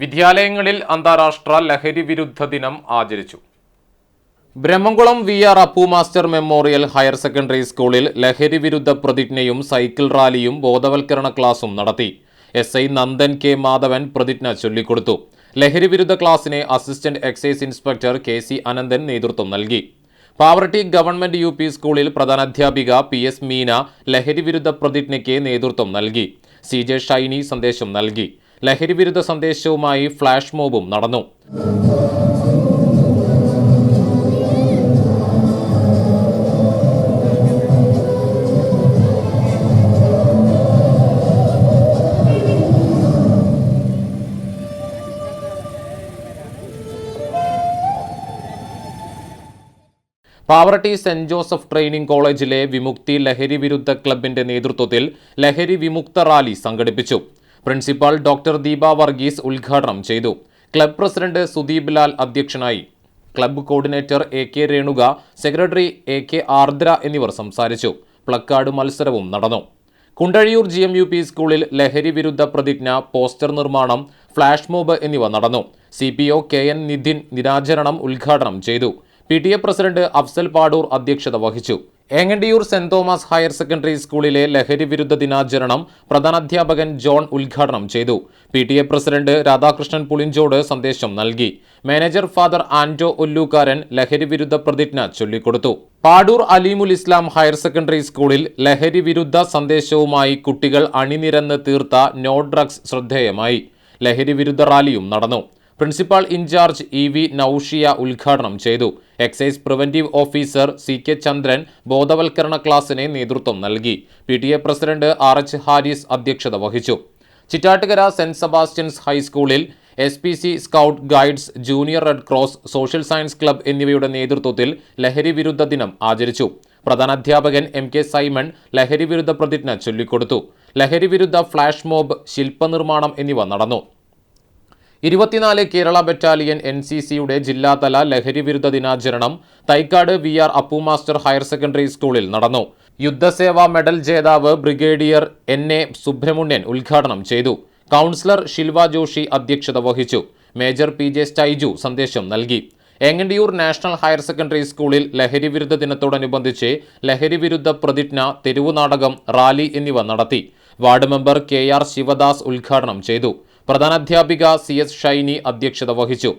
വിദ്യാലയങ്ങളിൽ അന്താരാഷ്ട്ര ലഹരി വിരുദ്ധ ദിനം ആചരിച്ചു. Brahmamkulam V R Appu master memorial higher secondary സ്കൂളിൽ ലഹരി വിരുദ്ധ പ്രതിജ്ഞയും സൈക്കിൾ റാലിയും ബോധവൽക്കരണ ക്ലാസും നടത്തി. S I Nandan K Madhavan പ്രതിജ്ഞ ചൊല്ലിക്കൊടുത്തു. ലഹരി വിരുദ്ധ ക്ലാസിന് assistant excise inspector K C Ananthan നേതൃത്വം നൽകി. പാവർട്ടി ഗവൺമെന്റ് യു പി സ്കൂളിൽ പ്രധാനാധ്യാപിക പി എസ് മീന ലഹരി വിരുദ്ധ പ്രതിജ്ഞയ്ക്ക് നേതൃത്വം നൽകി. സി ജെ ഷൈനി സന്ദേശം നൽകി. ലഹരി വിരുദ്ധ സന്ദേശവുമായി ഫ്ലാഷ് മോബും നടന്നു. പാവറട്ടി സെന്റ് ജോസഫ് ട്രെയിനിംഗ് കോളേജിലെ വിമുക്തി ലഹരി വിരുദ്ധ ക്ലബിന്റെ നേതൃത്വത്തിൽ ലഹരി വിമുക്ത റാലി സംഘടിപ്പിച്ചു. പ്രിൻസിപ്പാൾ ഡോക്ടർ ദീപ വർഗീസ് ഉദ്ഘാടനം ചെയ്തു. ക്ലബ് പ്രസിഡന്റ് സുദീപ് ലാൽ അധ്യക്ഷനായി. Club coordinator A K Renuka secretary A K Ardra എന്നിവർ സംസാരിച്ചു. പ്ലക്കാർഡ് മത്സരവും നടന്നു. Kundazhiyur G M U P സ്കൂളിൽ ലഹരി വിരുദ്ധ പ്രതിജ്ഞ പോസ്റ്റർ നിർമ്മാണം ഫ്ലാഷ് മോബ് എന്നിവ നടന്നു. C P O K N Nidhin ദിനാചരണം ഉദ്ഘാടനം ചെയ്തു. P T A president Afsal Padoor അധ്യക്ഷത വഹിച്ചു. Engandiyur saint Thomas higher secondary സ്കൂളിലെ ലഹരി വിരുദ്ധ ദിനാചരണം പ്രധാനാധ്യാപകൻ ജോൺ ഉദ്ഘാടനം ചെയ്തു. P T A president Radhakrishnan Pulinchode സന്ദേശം നൽകി. മാനേജർ ഫാദർ ആന്റോ ഒല്ലൂക്കാരൻ ലഹരി വിരുദ്ധ പ്രതിജ്ഞ ചൊല്ലിക്കൊടുത്തു. പാടൂർ അലീമുൽ ഇസ്ലാം ഹയർ സെക്കൻഡറി സ്കൂളിൽ ലഹരി വിരുദ്ധ സന്ദേശവുമായി കുട്ടികൾ അണിനിരന്ന് തീർത്ത നോ ഡ്രഗ്സ് ശ്രദ്ധേയമായി. ലഹരി വിരുദ്ധ റാലിയും നടന്നു. Principal in charge E V Noushiya ഉദ്ഘാടനം ചെയ്തു. Excise preventive officer C K Chandran ബോധവൽക്കരണ ക്ലാസ്സിന് നേതൃത്വം നൽകി. P T A president R H Haris അധ്യക്ഷത വഹിച്ചു. ചിറ്റാട്ടുകര സെന്റ് സെബാസ്റ്റ്യൻസ് ഹൈസ്കൂളിൽ S P C scout guides junior red cross social science club എന്നിവയുടെ നേതൃത്വത്തിൽ ലഹരി വിരുദ്ധ ദിനം ആചരിച്ചു. പ്രധാന അധ്യാപകൻ എം കെ സൈമൺ ലഹരി വിരുദ്ധ പ്രതിജ്ഞ ചൊല്ലിക്കൊടുത്തു. ലഹരി വിരുദ്ധ ഫ്ലാഷ് മോബ് ശില്പനിർമ്മാണം എന്നിവ നടന്നു. ഇരുപത്തിനാല് കേരള ബറ്റാലിയൻ എൻ സി സിയുടെ ജില്ലാതല ലഹരി വിരുദ്ധ ദിനാചരണം Thaikkad V R Appu master higher secondary സ്കൂളിൽ നടന്നു. യുദ്ധസേവാ മെഡൽ ജേതാവ് ബ്രിഗേഡിയർ എൻ എ സുബ്രഹ്മണ്യൻ ഉദ്ഘാടനം ചെയ്തു. കൗൺസിലർ ഷിൽവ ജോഷി അധ്യക്ഷത വഹിച്ചു. മേജർ പി ജെ സ്റ്റൈജു സന്ദേശം നൽകി. എങ്ങണ്ടിയൂർ നാഷണൽ ഹയർ സെക്കൻഡറി സ്കൂളിൽ ലഹരി വിരുദ്ധ ദിനത്തോടനുബന്ധിച്ച് ലഹരി വിരുദ്ധ പ്രതിജ്ഞ തെരുവുനാടകം റാലി എന്നിവ നടത്തി. Ward member K R Sivadas ഉദ്ഘാടനം ചെയ്തു. പ്രധാനാധ്യാപിക സി എസ് ഷൈനി അധ്യക്ഷത വഹിച്ചു